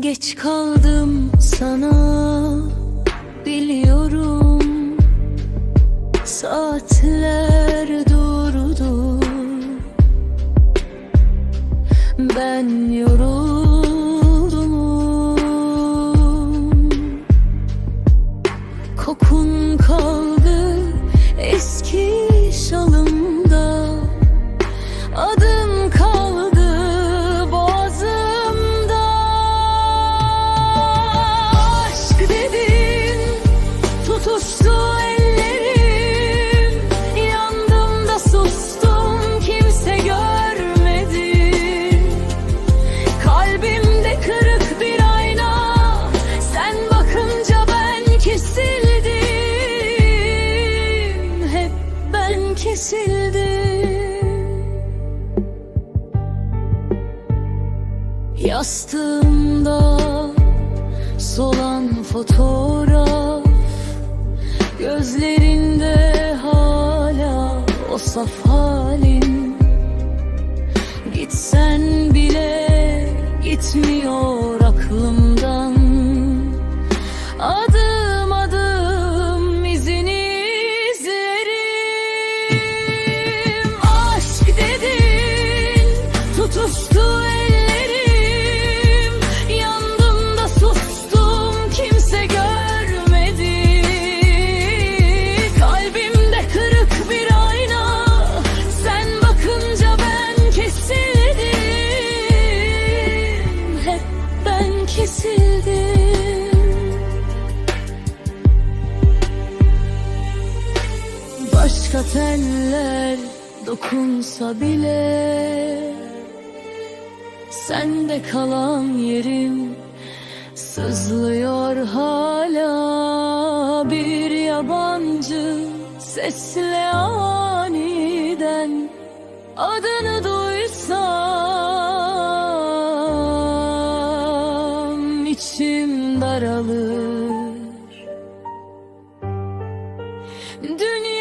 Geç kaldım sana. Biliyorum Saatler durdu Ben yoruldum. Kokun kaldı ben kesildim Yastığımda solan fotoğraf Gözlerinde hala o saf halin. Gitsen bile gitmiyor aklımdan Başka tenler dokunsa bile Sende kalan yerim sızlıyor hala. Bir yabancı sesle aniden Adını duysam içim daralır. Dünya